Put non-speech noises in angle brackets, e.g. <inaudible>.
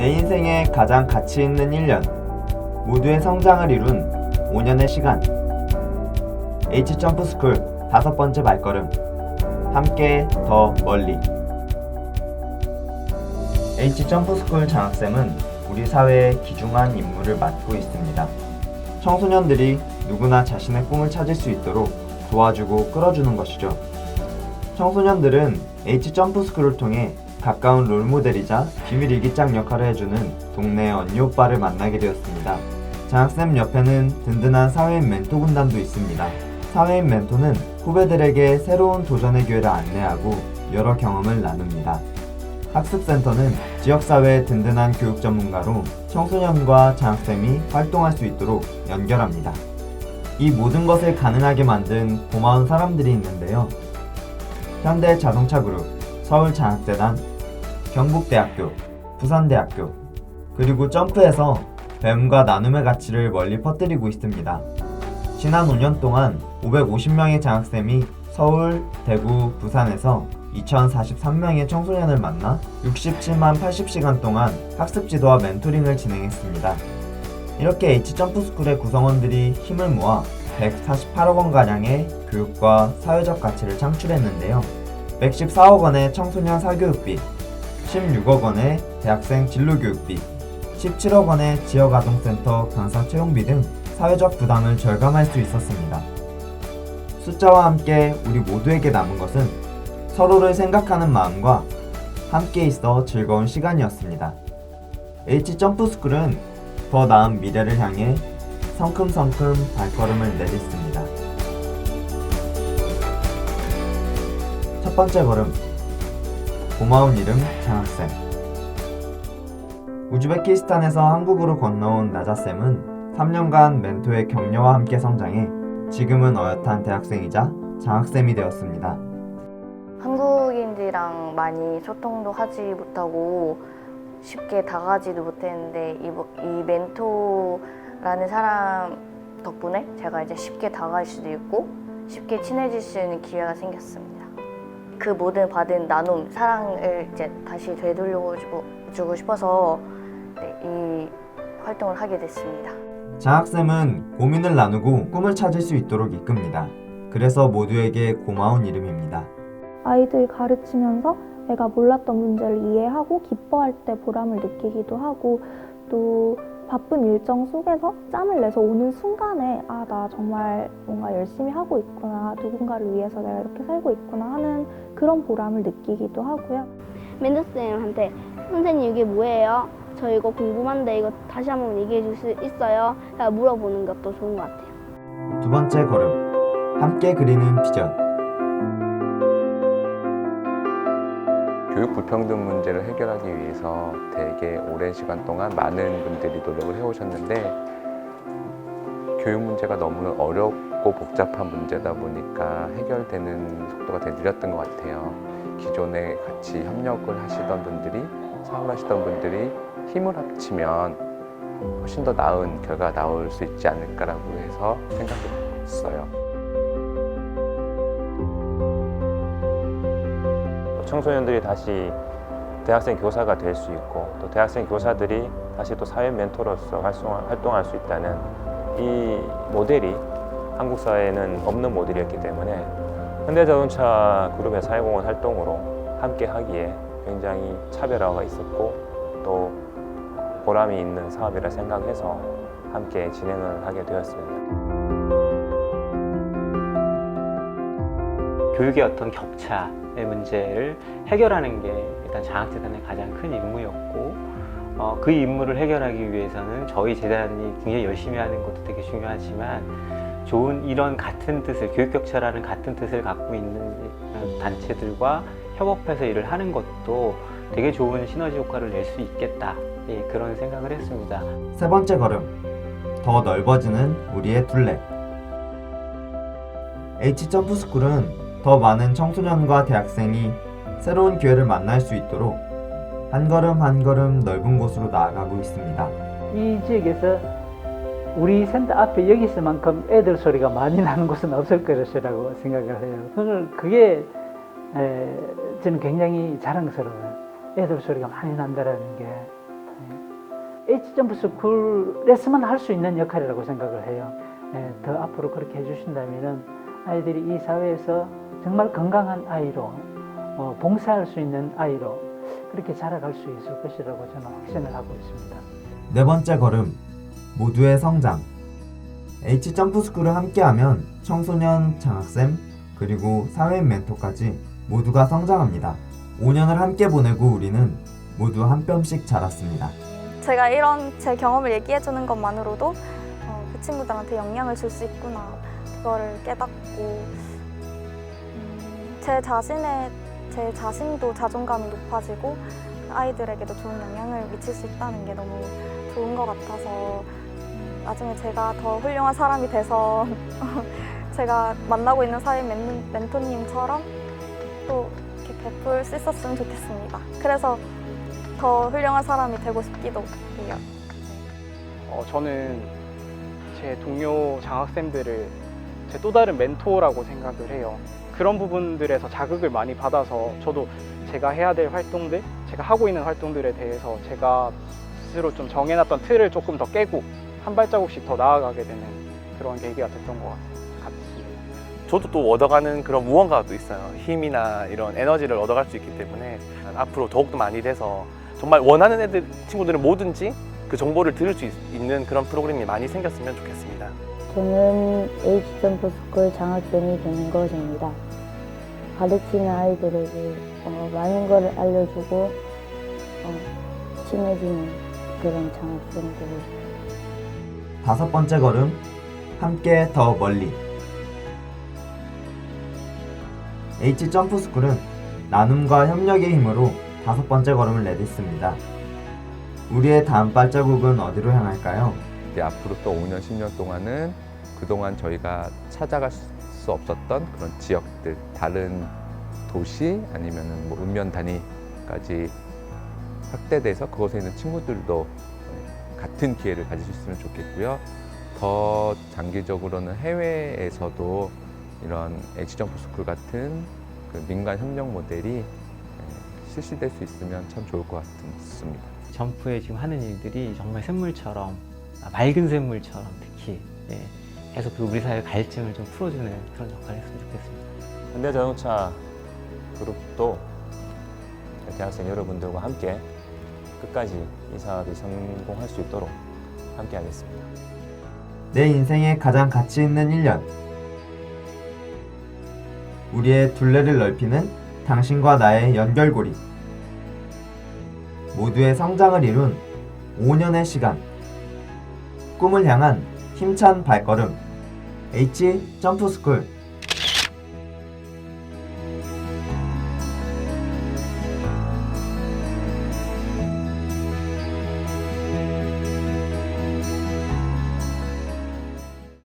내 인생에 가장 가치 있는 1년. 모두의 성장을 이룬 5년의 시간. H점프 스쿨 다섯 번째 발걸음. 함께 더 멀리. H점프 스쿨 장학생은 우리 사회의 귀중한 임무를 맡고 있습니다. 청소년들이 누구나 자신의 꿈을 찾을 수 있도록 도와주고 끌어주는 것이죠. 청소년들은 H점프 스쿨을 통해 가까운 롤모델이자 비밀 일기장 역할을 해주는 동네 언니 오빠를 만나게 되었습니다. 장학생 옆에는 든든한 사회인 멘토 군단도 있습니다. 사회인 멘토는 후배들에게 새로운 도전의 기회를 안내하고 여러 경험을 나눕니다. 학습센터는 지역사회의 든든한 교육 전문가로 청소년과 장학생이 활동할 수 있도록 연결합니다. 이 모든 것을 가능하게 만든 고마운 사람들이 있는데요. 현대 자동차 그룹, 서울 장학재단, 경북대학교, 부산대학교, 그리고 점프에서 배움과 나눔의 가치를 멀리 퍼뜨리고 있습니다. 지난 5년 동안 550명의 장학생이 서울, 대구, 부산에서 2043명의 청소년을 만나 67만 80시간 동안 학습 지도와 멘토링을 진행했습니다. 이렇게 H점프스쿨의 구성원들이 힘을 모아 148억 원가량의 교육과 사회적 가치를 창출했는데요. 114억 원의 청소년 사교육비, 16억 원의 대학생 진로교육비, 17억 원의 지역아동센터 강사 채용비 등 사회적 부담을 절감할 수 있었습니다. 숫자와 함께 우리 모두에게 남은 것은 서로를 생각하는 마음과 함께 있어 즐거운 시간이었습니다. H점프스쿨은 더 나은 미래를 향해 성큼성큼 발걸음을 내딛습니다. 첫 번째 걸음 고마운 이름 장학생 우즈베키스탄에서 한국으로 건너온 나자쌤은 3년간 멘토의 격려와 함께 성장해 지금은 어엿한 대학생이자 장학생이 되었습니다. 한국인들이랑 많이 소통도 하지 못하고 쉽게 다가가지도 못했는데 이, 이 멘토라는 사람 덕분에 제가 이제 쉽게 다가갈 수도 있고 쉽게 친해질 수 있는 기회가 생겼습니다. 그 모든 받은 나눔, 사랑을 이제 다시 되돌려 주고, 주고 싶어서 네, 이 활동을 하게 됐습니다. 장학쌤은 고민을 나누고 꿈을 찾을 수 있도록 이끕니다. 그래서 모두에게 고마운 이름입니다. 아이들 가르치면서 내가 몰랐던 문제를 이해하고 기뻐할 때 보람을 느끼기도 하고 또 바쁜 일정 속에서 짬을 내서 오는 순간에 아 나 정말 뭔가 열심히 하고 있구나 누군가를 위해서 내가 이렇게 살고 있구나 하는 그런 보람을 느끼기도 하고요. 멘토쌤한테 선생님 이게 뭐예요? 저 이거 궁금한데 이거 다시 한번 얘기해 줄 수 있어요? 물어보는 것도 좋은 것 같아요. 두 번째 걸음 함께 그리는 비전 교육 불평등 문제를 해결하기 위해서 되게 오랜 시간 동안 많은 분들이 노력을 해오셨는데 교육 문제가 너무 어렵고 복잡한 문제다 보니까 해결되는 속도가 되게 느렸던 것 같아요. 기존에 같이 협력을 하시던 분들이 사업하시던 분들이 힘을 합치면 훨씬 더 나은 결과가 나올 수 있지 않을까라고 해서 생각했어요. 청소년들이 다시 대학생 교사가 될 수 있고 또 대학생 교사들이 다시 또 사회 멘토로서 활동할 수 있다는 이 모델이 한국 사회에는 없는 모델이었기 때문에 현대자동차 그룹의 사회공헌 활동으로 함께 하기에 굉장히 차별화가 있었고 또 보람이 있는 사업이라 생각해서 함께 진행을 하게 되었습니다. 교육의 어떤 격차의 문제를 해결하는 게 일단 장학재단의 가장 큰 임무였고 어, 그 임무를 해결하기 위해서는 저희 재단이 굉장히 열심히 하는 것도 되게 중요하지만 좋은 이런 같은 뜻을 교육 격차라는 같은 뜻을 갖고 있는 단체들과 협업해서 일을 하는 것도 되게 좋은 시너지 효과를 낼 수 있겠다. 예, 그런 생각을 했습니다. 세 번째 걸음. 더 넓어지는 우리의 둘레. H점프스쿨은 더 많은 청소년과 대학생이 새로운 기회를 만날 수 있도록 한 걸음 한 걸음 넓은 곳으로 나아가고 있습니다. 이 지역에서 우리 센터 앞에 여기서만큼 애들 소리가 많이 나는 곳은 없을 것이라고 생각을 해요. 그걸 그게 에, 저는 굉장히 자랑스러워요. 애들 소리가 많이 난다라는 게 H 점프 스쿨에서만 할 수 있는 역할이라고 생각을 해요. 예, 더 앞으로 그렇게 해주신다면은 아이들이 이 사회에서 정말 건강한 아이로 어, 봉사할 수 있는 아이로 그렇게 자라갈 수 있을 것이라고 저는 확신을 하고 있습니다. 네 번째 걸음 모두의 성장 H 점프 스쿨을 함께하면 청소년 장학생 그리고 사회 멘토까지 모두가 성장합니다. 5년을 함께 보내고 우리는 모두 한 뼘씩 자랐습니다. 제가 이런 제 경험을 얘기해 주는 것만으로도 어, 그 친구들한테 영향을 줄 수 있구나 그거를 깨닫고 음, 제 자신의 제 자신도 자존감이 높아지고 아이들에게도 좋은 영향을 미칠 수 있다는 게 너무 좋은 것 같아서 음, 나중에 제가 더 훌륭한 사람이 돼서 <laughs> 제가 만나고 있는 사회 멘, 멘토님처럼 또 이렇게 베풀 수 있었으면 좋겠습니다. 그래서 더 훌륭한 사람이 되고 싶기도 해요. 어, 저는 제 동료 장학생들을 제 또 다른 멘토라고 생각을 해요. 그런 부분들에서 자극을 많이 받아서 저도 제가 해야 될 활동들, 제가 하고 있는 활동들에 대해서 제가 스스로 좀 정해놨던 틀을 조금 더 깨고 한 발자국씩 더 나아가게 되는 그런 계기가 됐던 것 같- 같습니다. 저도 또 얻어가는 그런 무언가가 있어요. 힘이나 이런 에너지를 얻어갈 수 있기 때문에 앞으로 더욱더 많이 돼서 정말 원하는 애들 친구들은 뭐든지 그 정보를 들을 수 있, 는 그런 프로그램이 많이 생겼으면 좋겠습니다. 저는 H점프 스쿨 장학생이 되는 것입니다. 가르치는 아이들에게 어, 많은 걸 알려주고 어, 친해지는 그런 장학생들 다섯 번째 걸음 함께 더 멀리 H 점프 스쿨은 나눔과 협력의 힘으로 다섯 번째 걸음을 내딛습니다. 우리의 다음 발자국은 어디로 향할까요? 이제 앞으로 또 5년, 10년 동안은 그동안 저희가 찾아갈 수 없었던 그런 지역들, 다른 도시 아니면은 뭐 읍면 단위까지 확대돼서 그곳에 있는 친구들도 같은 기회를 가질 수 있으면 좋겠고요. 더 장기적으로는 해외에서도 이런 엑시점프 스쿨 같은 그 민간 협력 모델이 예, 실시될 수 있으면 참 좋을 것 같습니다. 점프에 지금 하는 일들이 정말 샘물처럼 아, 맑은 샘물처럼 특히 예, 계속 그 우리 사회 갈증을 좀 풀어주는 그런 역할을 했으면 좋겠습니다. 현대자동차 그룹도 대학생 여러분들과 함께 끝까지 이 사업이 성공할 수 있도록 함께 하겠습니다. 내 인생에 가장 가치 있는 1년. 우리의 둘레를 넓히는 당신과 나의 연결고리. 모두의 성장을 이룬 5년의 시간. 꿈을 향한 힘찬 발걸음. H 점프 스쿨